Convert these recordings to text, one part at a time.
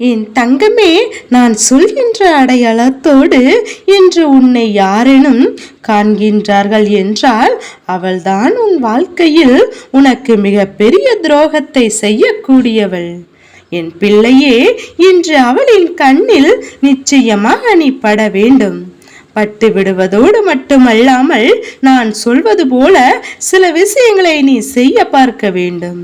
என் தங்கமே நான் சொல்கின்ற அடையாளத்தோடு இன்று உன்னை யாரேனும் காண்கின்றார்கள் என்றால் அவள்தான் உன் வாழ்க்கையில் உனக்கு மிக பெரிய துரோகத்தை செய்யக்கூடியவள். என் பிள்ளையே இன்று அவளின் கண்ணில் நிச்சயமாக நீ பட வேண்டும். பட்டு விடுவதோடு மட்டுமல்லாமல் நான் சொல்வது போல சில விஷயங்களை நீ செய்ய பார்க்க வேண்டும்.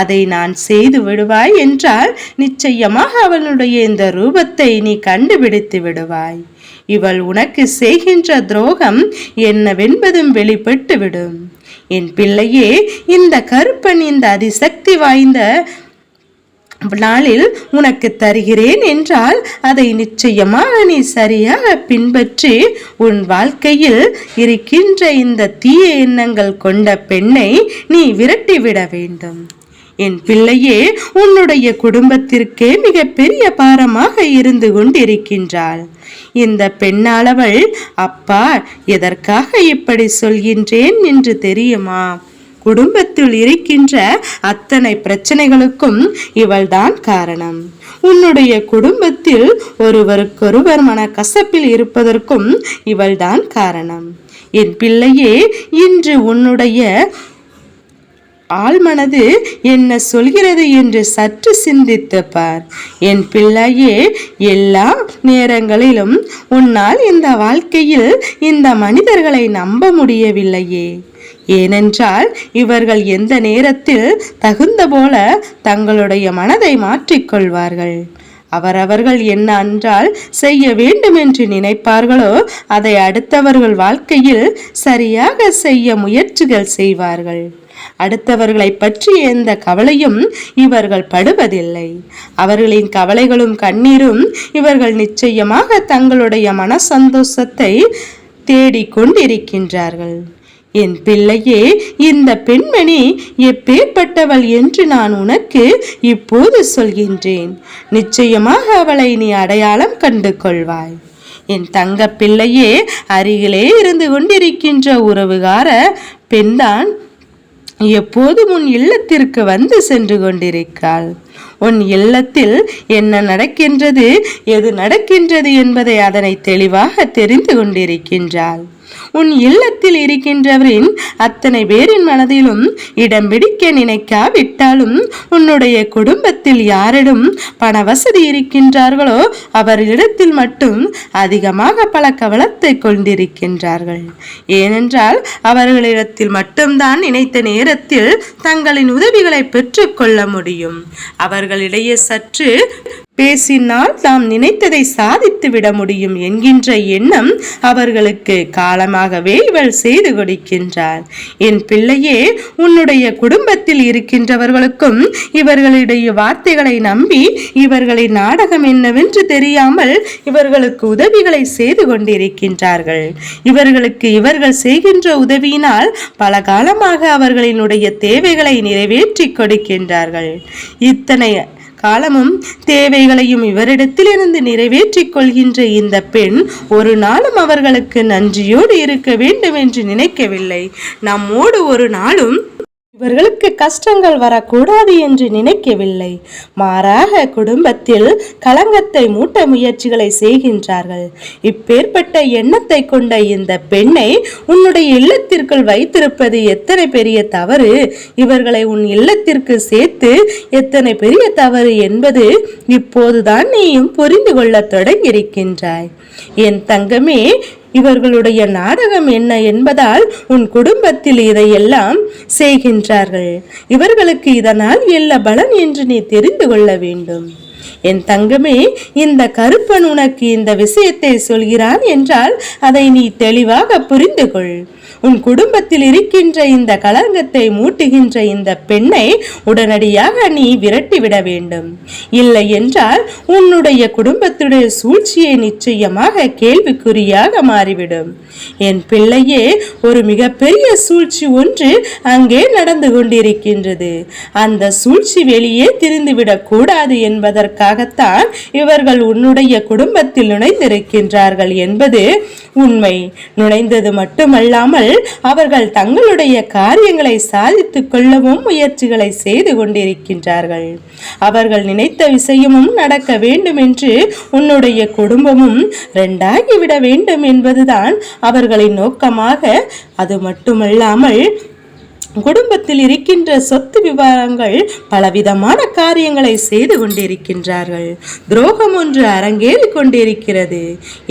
அதை நான் செய்து விடுவாய் என்றால் நிச்சயமாக அவளுடைய இந்த ரூபத்தை நீ கண்டுபிடித்து விடுவாய். இவள் உனக்கு செய்கின்ற துரோகம் என்னவென்பதும் வெளிப்பட்டு விடும். என் பிள்ளையே இந்த கருப்பன் இந்த அதிசக்தி வாய்ந்த நாளில் உனக்கு தருகிறேன் என்றால் அதை நிச்சயமாக நீ சரியாக பின்பற்றி உன் வாழ்க்கையில் இருக்கின்ற இந்த தீய எண்ணங்கள் கொண்ட பெண்ணை நீ விரட்டிவிட வேண்டும். என் பிள்ளையே உன்னுடைய குடும்பத்திற்கே மிகப்பெரிய பாரமாக இருந்து கொண்டிருக்கின்றாள். இந்த பெண்ணாளவள் அப்பா எதற்காக இப்படி சொல்கின்றேன் என்று தெரியுமா? குடும்பத்தில் இருக்கின்ற அத்தனை பிரச்சனைகளுக்கும் இவள்தான் காரணம். உன்னுடைய குடும்பத்தில் ஒருவருக்கொருவர் மனக்கசப்பில் இருப்பதற்கும் இவள்தான் காரணம். என் பிள்ளையே இன்று உன்னுடைய ஆழ்மனது என்ன சொல்கிறது என்று சற்று சிந்தித்து பார் என் பிள்ளையே எல்லா நேரங்களிலும் உன்னால் இந்த வாழ்க்கையில் இந்த மனிதர்களை நம்ப முடியவில்லையே. ஏனென்றால் இவர்கள் எந்த நேரத்தில் தகுந்த போல தங்களுடைய மனதை மாற்றிக்கொள்வார்கள். அவரவர்கள் என்ன அன்றால் செய்ய வேண்டும் என்று நினைப்பார்களோ அதை அடுத்தவர்கள் வாழ்க்கையில் சரியாக செய்ய முயற்சிகள் செய்வார்கள். அடுத்தவர்களை பற்றி எந்த கவலையும் இவர்கள் படுவதில்லை. அவர்களின் கவலைகளும் கண்ணீரும் இவர்கள் நிச்சயமாக தங்களுடைய மன சந்தோஷத்தை தேடிக்கொண்டிருக்கின்றார்கள் என் பிள்ளையே இந்த பெண்மணி எப்பேற்பட்டவள் என்று நான் உனக்கு இப்போது சொல்கின்றேன். நிச்சயமாக அவளை நீ அடையாளம் கண்டு கொள்வாய். என் தங்க பிள்ளையே அருகிலே இருந்து கொண்டிருக்கின்ற உறவுகார பெண்தான் எப்போதும் உன் இல்லத்திற்கு வந்து சென்று கொண்டிருக்காள் உன் இல்லத்தில் என்ன நடக்கின்றது எது நடக்கின்றது என்பதை அதனை தெளிவாக தெரிந்து கொண்டிருக்கின்றாள் உன் இல்லத்தில் இருக்கின்றவரின் அத்தனை பேரின் மனதிலும் இடம் பிடிக்க நினைக்காவிட்டாலும் உன்னுடைய குடும்பத்தில் யாரிடம் பண வசதி இருக்கின்றார்களோ அவர்களிடத்தில் மட்டும் அதிகமாக பல கவலத்தை கொண்டிருக்கின்றார்கள். ஏனென்றால் அவர்களிடத்தில் மட்டும்தான் நினைத்த நேரத்தில் தங்களின் உதவிகளை பெற்றுக்கொள்ள முடியும். அவர்களிடையே சற்று பேசினால் தாம் நினைத்ததை சாதித்து விட முடியும் என்கின்ற எண்ணம் அவர்களுக்கு காலமாகவே இவள் செய்து கொடுக்கின்றார் என் பிள்ளையே உன்னுடைய குடும்பத்தில் இருக்கின்றவர்களுக்கும் இவர்களுடைய வார்த்தைகளை நம்பி இவர்களின் நாடகம் என்னவென்று தெரியாமல் இவர்களுக்கு உதவிகளை செய்து கொண்டிருக்கின்றார்கள். இவர்களுக்கு இவர்கள் செய்கின்ற உதவியினால் பல காலமாக அவர்களினுடைய தேவைகளை நிறைவேற்றி கொடுக்கின்றார்கள். இத்தனை காலமும் தேவைகளையும் இவரிடத்திலிருந்து நிறைவேற்றிக் கொள்கின்ற இந்த பெண் ஒரு நாளும் அவர்களுக்கு நன்றியோடு இருக்க வேண்டும் என்று நினைக்கவில்லை. நம்மோடு ஒரு நாளும் இவர்களுக்கு கஷ்டங்கள் வரக்கூடாது என்று நினைக்கவில்லை. மாறாக குடும்பத்தில் களங்கத்தை மூட்ட முயற்சிகளை செய்கின்றார்கள். இப்பேற்பட்ட எண்ணத்தை கொண்ட இந்த பெண்ணை உன்னுடைய இல்லத்திற்குள் வைத்திருப்பது எத்தனை பெரிய தவறு? இவர்களை உன் இல்லத்திற்கு சேர்த்து எத்தனை பெரிய தவறு என்பது இப்போதுதான் நீயும் புரிந்து கொள்ள தொடங்கியிருக்கின்றாய். என் தங்கமே இவர்களுடைய நாடகம் என்ன என்பதால் உன் குடும்பத்தில் இதையெல்லாம் செய்கின்றார்கள். இவர்களுக்கு இதனால் எல்லா பலன் என்று நீ தெரிந்து கொள்ள வேண்டும். என் தங்கமே இந்த கருப்பன் உனக்கு இந்த விஷயத்தை சொல்கிறான் என்றால் அதை நீ தெளிவாக புரிந்து கொள் உன் குடும்பத்தில் இருக்கின்ற இந்த களங்கத்தை மூட்டுகின்ற இந்த பெண்ணை உடனடியாக நீ விரட்டிவிட வேண்டும். இல்லை என்றால் உன்னுடைய குடும்பத்துடைய சூழ்ச்சியை நிச்சயமாக கேள்விக்குறியாக மாறிவிடும். என் பிள்ளையே ஒரு மிகப்பெரிய சூழ்ச்சி ஒன்று அங்கே நடந்து கொண்டிருக்கின்றது. அந்த சூழ்ச்சி வெளியே திரிந்துவிடக் கூடாது என்பதற்காகத்தான் இவர்கள் உன்னுடைய குடும்பத்தில் நுழைந்திருக்கின்றார்கள் என்பது உண்மை. நுழைந்தது மட்டுமல்லாமல் அவர்கள் தங்களுடைய காரியங்களை சாதித்துக் கொள்ளவும் முயற்சிகளை செய்து கொண்டிருக்கின்றார்கள். அவர்கள் நினைத்த விஷயமும் நடக்க வேண்டும் என்று உன்னுடைய குடும்பமும் ரெண்டாகிவிட வேண்டும் என்பதுதான் அவர்களின் நோக்கமாக. அது மட்டுமல்லாமல் குடும்பத்தில் இருக்கின்ற சொத்து விவரங்கள் பலவிதமான காரியங்களை செய்து கொண்டிருக்கின்றார்கள். துரோகம் ஒன்று அரங்கேறி கொண்டிருக்கிறது.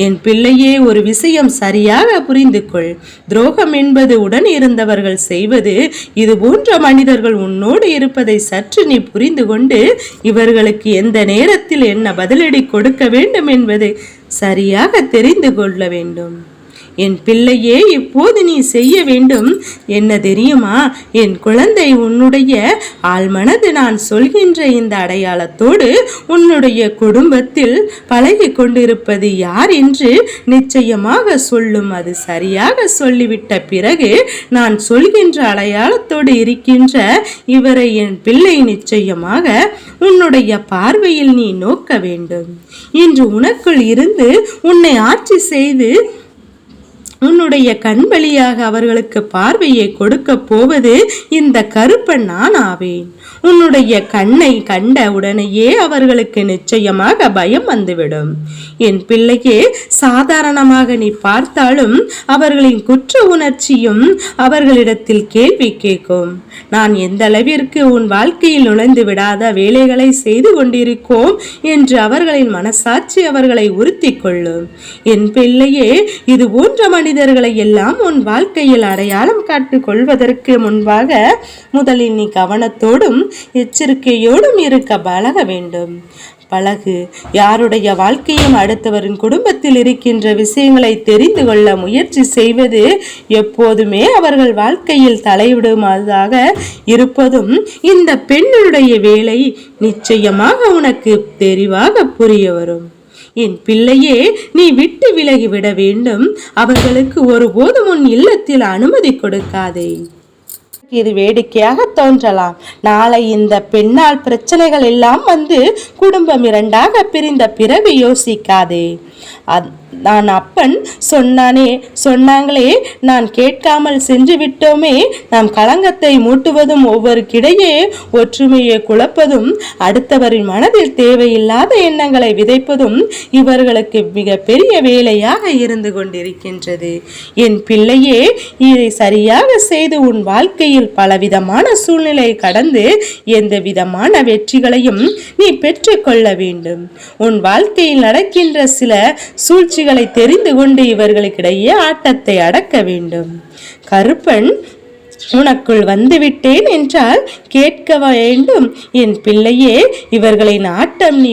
என் பிள்ளையே ஒரு விஷயம் சரியாக புரிந்து கொள் துரோகம் என்பது உடன் இருந்தவர்கள் செய்வது இது போன்ற மனிதர்கள் உன்னோடு இருப்பதை சற்று நீ புரிந்து கொண்டு இவர்களுக்கு எந்த நேரத்தில் என்ன பதிலடி கொடுக்க வேண்டும் என்பதை சரியாக தெரிந்து கொள்ள வேண்டும். என் பிள்ளையே இப்போது நீ செய்ய வேண்டும். என்ன தெரியுமா? என் குழந்தை உன்னுடைய ஆழ்மனது நான் சொல்கின்ற இந்த அடையாளத்தோடு உன்னுடைய குடும்பத்தில் பழகி கொண்டிருப்பது யார் என்று நிச்சயமாக சொல்லும். அது சரியாக சொல்லிவிட்ட பிறகு நான் சொல்கின்ற அடையாளத்தோடு இருக்கின்ற இவரை என் பிள்ளை நிச்சயமாக உன்னுடைய பார்வையில் நீ நோக்க வேண்டும். இன்று உனக்குள் இருந்து உன்னை ஆட்சி செய்து உன்னுடைய கண் வழியாக அவர்களுக்கு பார்வையை கொடுக்க போவது இந்த கருப்பன் நான் ஆவேன். உன்னுடைய கண்ணை கண்ட உடனேயே அவர்களுக்கு நிச்சயமாக பயம் வந்துவிடும். என் பிள்ளையே சாதாரணமாக நீ பார்த்தாலும் அவர்களின் குற்ற உணர்ச்சியும் அவர்களிடத்தில் கேள்வி கேட்கும். நான் எந்த அளவிற்கு உன் வாழ்க்கையில் நுழைந்து விடாத வேலைகளை செய்து கொண்டிருக்கோம் என்று அவர்களின் மனசாட்சி அவர்களை உறுத்தி கொள்ளும். என் பிள்ளையே இது போன்ற மனித மனிதர்களை எல்லாம் உன் வாழ்க்கையில் அடையாளம் காட்டிக் கொள்வதற்கு முன்பாக முதலில் நீ கவனத்தோடும் எச்சரிக்கையோடும் இருக்க பழக வேண்டும். பழகு. யாருடைய வாழ்க்கையும் அடுத்தவரின் குடும்பத்தில் இருக்கின்ற விஷயங்களை தெரிந்து கொள்ள முயற்சி செய்வது எப்போதுமே அவர்கள் வாழ்க்கையில் தலையிடுவதாக இருப்பதும் இந்த பெண்ணுடைய வேலை நிச்சயமாக உனக்கு தெரிவாக புரிய வரும். என் பிள்ளையே நீ விட்டு விலகிவிட வேண்டும். அவர்களுக்கு ஒருபோதும் உன் இல்லத்தில் அனுமதி கொடுக்காதே. இது வேடிக்கையாக தோன்றலாம். நாளை இந்த பெண்ணால் பிரச்சனைகள் எல்லாம் வந்து குடும்பம் இரண்டாக பிரிந்த பிறகு யோசிக்காதே. நான் அப்பன் சொன்னானே சொன்னாங்களே நான் கேட்காமல் சென்று விட்டோமே நாம் களங்கத்தை மூட்டுவதும் ஒவ்வொரு கிடையே ஒற்றுமையை குழப்பதும் அடுத்தவரின் மனதில் தேவையில்லாத எண்ணங்களை விதைப்பதும் இவர்களுக்கு மிக பெரிய வேலையாக இருந்து கொண்டிருக்கின்றது. என் பிள்ளையே இதை சரியாக செய்து உன் வாழ்க்கையில் பலவிதமான சூழ்நிலை கடந்து எந்த விதமான வெற்றிகளையும் நீ பெற்றுக்கொள்ள வேண்டும். உன் வாழ்க்கையில் நடக்கின்ற சில சூழ்ச்சிகளை தெரிந்து கொண்டு இவர்களுக்கிடையே ஆட்டத்தை அடக்க வேண்டும். கருப்பன் உனக்குள் வந்துவிட்டேன் என்றால் கேட்க வேண்டும். என் பிள்ளையே இவர்களின் ஆட்டம் நீ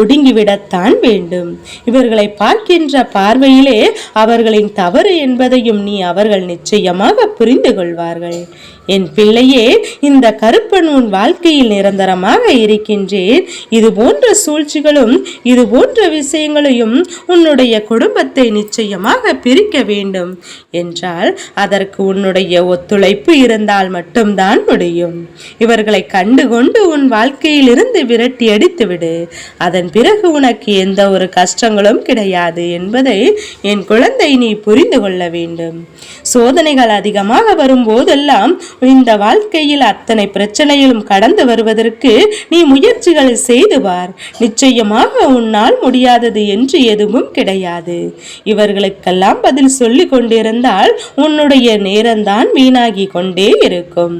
ஒடுங்கிவிடத்தான் வேண்டும். இவர்களை பார்க்கின்ற பார்வையிலே அவர்களின் தவறு என்பதையும் நீ அவர்கள் நிச்சயமாக புரிந்து கொள்வார்கள் என் பிள்ளையே இந்த கருப்பன் உன் வாழ்க்கையில் நிரந்தரமாக இருக்கின்றேன். இது போன்ற சூழ்ச்சிகளும் இது போன்ற விஷயங்களையும் உன்னுடைய குடும்பத்தை நிச்சயமாக பிரிக்க வேண்டும். என்றால் அதற்கு உன்னுடைய ஒத்துழைப்பு இருந்தால் மட்டும்தான் முடியும். இவர்களை கண்டுகொண்டு உன் வாழ்க்கையில் இருந்து விரட்டி அடித்துவிடு. அதன் பிறகு உனக்கு எந்த ஒரு கஷ்டங்களும் கிடையாது என்பதை என் குழந்தை நீ புரிந்து கொள்ள வேண்டும். சோதனைகள் அதிகமாக வரும்போதெல்லாம் இந்த வாழ்க்கையில் அத்தனை பிரச்சனையிலும் கடந்து வருவதற்கு நீ முயற்சிகளை செய்து பார். நிச்சயமாக உன்னால் முடியாதது என்று எதுவும் கிடையாது. இவர்களுக்கெல்லாம் பதில் சொல்லி கொண்டிருந்தால் உன்னுடைய நேரம்தான் வீணாகி கொண்டே இருக்கும்.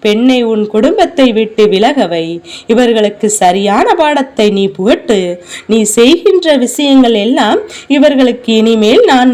பெண்ணை உன் குடும்பத்தை விட்டு விலகவை. இவர்களுக்கு சரியான பாடத்தை நீ புகட்டு. நீ செய்கின்ற விஷயங்கள் எல்லாம் இவர்களுக்கு இனிமேல் நான்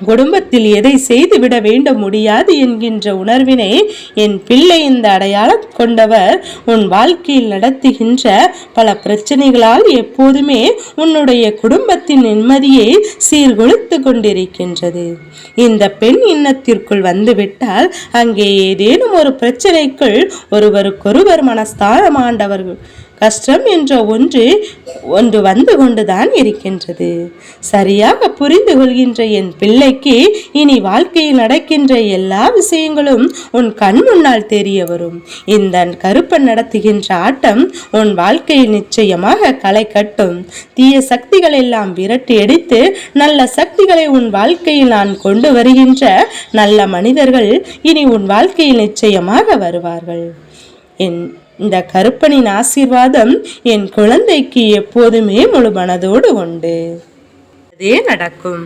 குடும்பத்தில் எதை செய்துவிட வேண்ட முடியாது என்கின்ற உணர்வினை என் பிள்ளை இந்த அடையாளம் கொண்டவர். உன் வாழ்க்கையில் நடத்துகின்ற பல பிரச்சனைகளால் எப்போதுமே உன்னுடைய குடும்பத்தின் நிம்மதியை சீர்குலைத்து கொண்டிருக்கின்றது. இந்த பெண் இன்னத்திற்குள் வந்துவிட்டால் அங்கே ஏதேனும் ஒரு பிரச்சனைக்குள் ஒருவருக்கொருவர் மனஸ்தானமாண்டவர்கள் கஷ்டம் என்ற ஒன்று ஒன்று வந்து கொண்டுதான் இருக்கின்றது. சரியாக புரிந்து கொள்கின்ற என் பிள்ளைக்கு இனி வாழ்க்கையில் நடக்கின்ற எல்லா விஷயங்களும் உன் கண் முன்னால் தெரிய வரும். இந்த கருப்பன் நடத்துகின்ற ஆட்டம் உன் வாழ்க்கையில் நிச்சயமாக களை கட்டும். தீய சக்திகள் எல்லாம் விரட்டி அடித்து நல்ல சக்திகளை உன் வாழ்க்கையில் நான் கொண்டு வருகின்ற நல்ல மனிதர்கள் இனி உன் வாழ்க்கையில் நிச்சயமாக வருவார்கள். என் இந்த கருப்பனின் ஆசீர்வாதம் என் குழந்தைக்கு எப்போதுமே முழு மனதோடு உண்டு. அதே நடக்கும்.